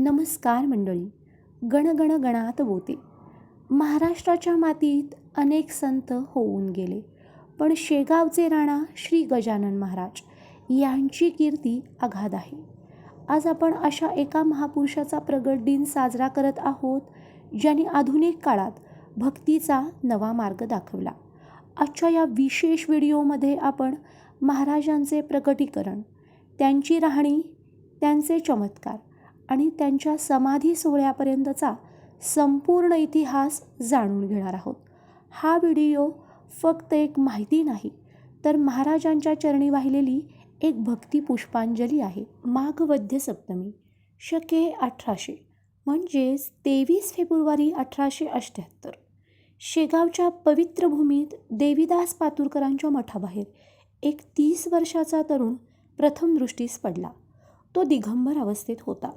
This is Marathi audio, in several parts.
नमस्कार मंडळी. गणगण गणात बोते. महाराष्ट्राच्या मातीत अनेक संत होऊन गेले. पण शेगावचे राणा श्री गजानन महाराज यांची कीर्ती अगाध आहे. आज आपण अशा एका महापुरुषाचा प्रगट दिन साजरा करत आहोत ज्यांनी आधुनिक काळात भक्तीचा नवा मार्ग दाखवला. आजच्या या विशेष व्हिडिओमध्ये आपण महाराजांचे प्रकटीकरण त्यांची राहणी त्यांचे चमत्कार आणि त्यांच्या समाधी सोहळ्यापर्यंतचा संपूर्ण इतिहास जाणून घेणार आहोत. हा व्हिडिओ फक्त एक माहिती नाही तर महाराजांच्या चरणी वाहिलेली एक भक्ती पुष्पांजली आहे माघवध्य सप्तमी. शके अठराशे म्हणजेच तेवीस फेब्रुवारी अठराशे अठ्ठ्याहत्तर शेगावच्या पवित्र भूमीत देवीदास पातुरकरांच्या मठाबाहेर एक तीस वर्षाचा तरुण प्रथम दृष्टीस पडला. तो दिगंबर अवस्थेत होता.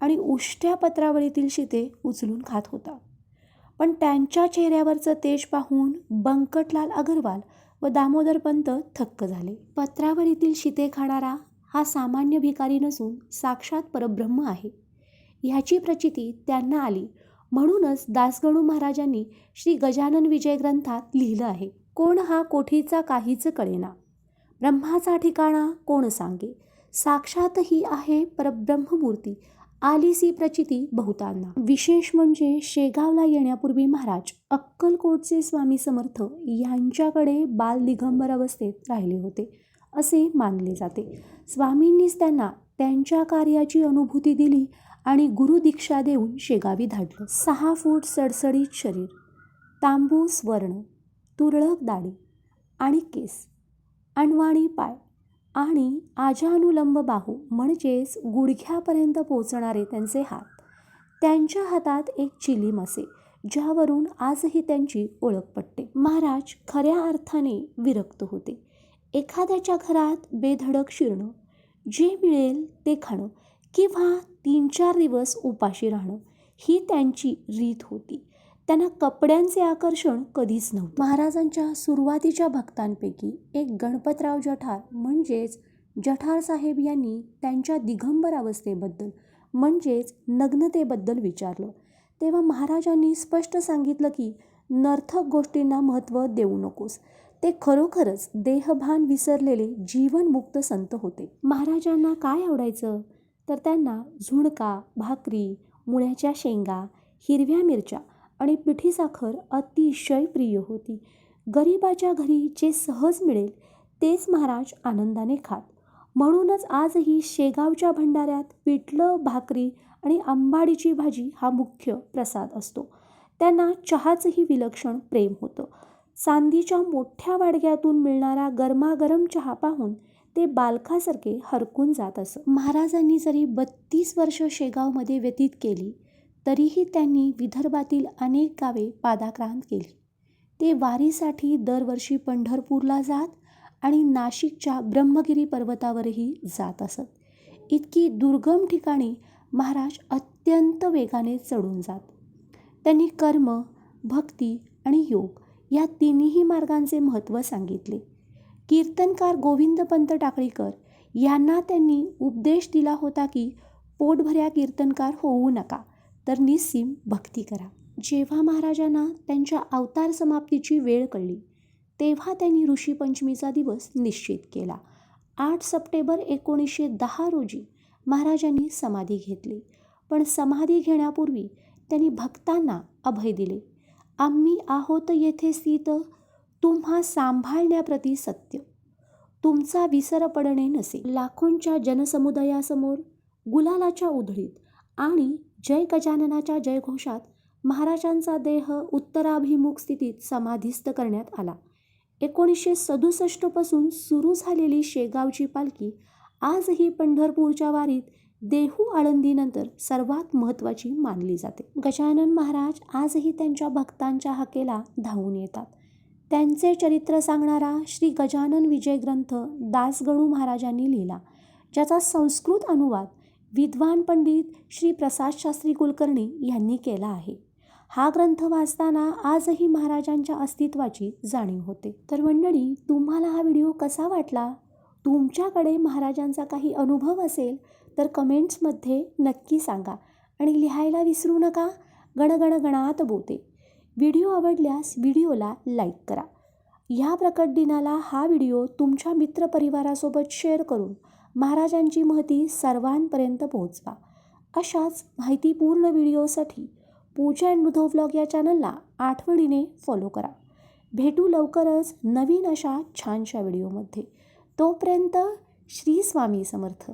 आणि उष्ट्या पत्रावळीतील शिते उचलून खात होता. पण त्यांच्या चेहऱ्यावरचं तेज पाहून बंकटलाल अगरवाल व दामोदरपंत थक्क झाले. पत्रावरीतील शिते खाणारा हा सामान्य भिकारी नसून साक्षात परब्रह्म आहे. ह्याची प्रचिती त्यांना आली. म्हणूनच दासगणू महाराजांनी श्री गजानन विजय ग्रंथात लिहिलं आहे. कोण हा कोठीचा काहीच कळेना. ब्रह्माचा ठिकाणा कोण सांगे. साक्षात ही आहे परब्रह्ममूर्ती. आलीसी प्रचिती बहुतांना. विशेष म्हणजे शेगावला येण्यापूर्वी महाराज अक्कलकोटचे स्वामी समर्थ यांच्याकडे बाल दिगंबर अवस्थेत राहिले होते असे मानले जाते. स्वामींनीच त्यांना त्यांच्या कार्याची अनुभूती दिली आणि गुरुदीक्षा देऊन शेगावी धाडलं. सहा फूट सडसडीत शरीर तांबूस वर्ण तुरळक दाढी आणि केस अणवाणी पाय आणि आजानुलंब बाहू म्हणजेच गुडघ्यापर्यंत पोचणारे त्यांचे हात. त्यांच्या हातात एक चिलीम असे ज्यावरून आजही त्यांची ओळख पटते. महाराज खऱ्या अर्थाने विरक्त होते. एखाद्याच्या घरात बेधडक शिरणं जे मिळेल ते खाणं किंवा तीन चार दिवस उपाशी राहणं ही त्यांची रीत होती. त्यांना कपड्यांचे आकर्षण कधीच नव्हतं. महाराजांच्या सुरुवातीच्या भक्तांपैकी एक गणपतराव जठार म्हणजेच जठार साहेब यांनी त्यांच्या दिगंबर अवस्थेबद्दल म्हणजेच नग्नतेबद्दल विचारलं. तेव्हा महाराजांनी स्पष्ट सांगितलं की नर्थक गोष्टींना महत्त्व देऊ नकोस. ते खरोखरच देहभान विसरलेले जीवनमुक्त संत होते. महाराजांना काय आवडायचं? तर त्यांना झुणका भाकरी मुळ्याच्या शेंगा हिरव्या मिरच्या आणि पिठी साखर अतिशय प्रिय होती. गरिबाच्या घरी जे सहज मिळेल तेच महाराज आनंदाने खात. म्हणूनच आजही शेगावच्या भंडाऱ्यात पिठलं भाकरी आणि आंबाडीची भाजी हा मुख्य प्रसाद असतो. त्यांना चहाचंही विलक्षण प्रेम होतं. चांदीच्या मोठ्या वाडग्यातून मिळणारा गरमागरम चहा पाहून ते बालकासारखे हरकून जात असत. महाराजांनी जरी बत्तीस वर्ष शेगावमध्ये व्यतीत केली तरीही त्यांनी विदर्भातील अनेक गावे पादाक्रांत केली. ते वारीसाठी दरवर्षी पंढरपूरला जात आणि नाशिकच्या ब्रह्मगिरी पर्वतावरही जात असत. इतकी दुर्गम ठिकाणी महाराज अत्यंत वेगाने चढून जात. त्यांनी कर्म भक्ती आणि योग या तिन्ही मार्गांचे महत्त्व सांगितले. कीर्तनकार गोविंदपंत टाकळीकर यांना त्यांनी उपदेश दिला होता की पोटभऱ्या कीर्तनकार होऊ नका. तर निस्सीम भक्ती करा. जेव्हा महाराजांना त्यांच्या अवतार समाप्तीची वेळ कळली तेव्हा त्यांनी ऋषीपंचमीचा दिवस निश्चित केला. आठ सप्टेंबर एकोणीसशे दहा रोजी महाराजांनी समाधी घेतली. पण समाधी घेण्यापूर्वी त्यांनी भक्तांना अभय दिले. आम्ही आहोत येथे स्थित तुम्हा सांभाळण्याप्रती सत्य. तुमचा विसर पडणे नसे. लाखोंच्या जनसमुदायासमोर गुलालाच्या उधळीत आणि जय गजाननाच्या जयघोषात महाराजांचा देह उत्तराभिमुख स्थितीत समाधिस्थ करण्यात आला. एकोणीसशे सदुसष्टपासून सुरू झालेली शेगावची पालखी आजही पंढरपूरच्या वारीत देहू आळंदीनंतर सर्वात महत्त्वाची मानली जाते. गजानन महाराज आजही त्यांच्या भक्तांच्या हाकेला धावून येतात. त्यांचे चरित्र सांगणारा श्री गजानन विजय ग्रंथ दासगणू महाराजांनी लिहिला ज्याचा संस्कृत अनुवाद विद्वान पंडित श्री प्रसाद शास्त्री कुलकर्णी यांनी केला आहे. हा ग्रंथ वाचताना आजही महाराजांच्या अस्तित्वाची जाणीव होते. तर मंडळी तुम्हाला हा व्हिडिओ कसा वाटला? तुमच्याकडे महाराजांचा काही अनुभव असेल तर कमेंट्समध्ये नक्की सांगा आणि लिहायला विसरू नका. गणगण गणात बोते. व्हिडिओ आवडल्यास व्हिडिओला लाईक करा. ह्या प्रकट दिनाला हा व्हिडिओ तुमच्या मित्रपरिवारासोबत शेअर करून महाराजांची महती सर्वांपर्यंत पोहोचवा. अशाच माहितीपूर्ण व्हिडिओसाठी पूजा अँड उद्धव व्लॉग या चॅनलला आठवणीने फॉलो करा. भेटू लवकरच नवीन अशा छानशा व्हिडिओमध्ये. तोपर्यंत श्री स्वामी समर्थ.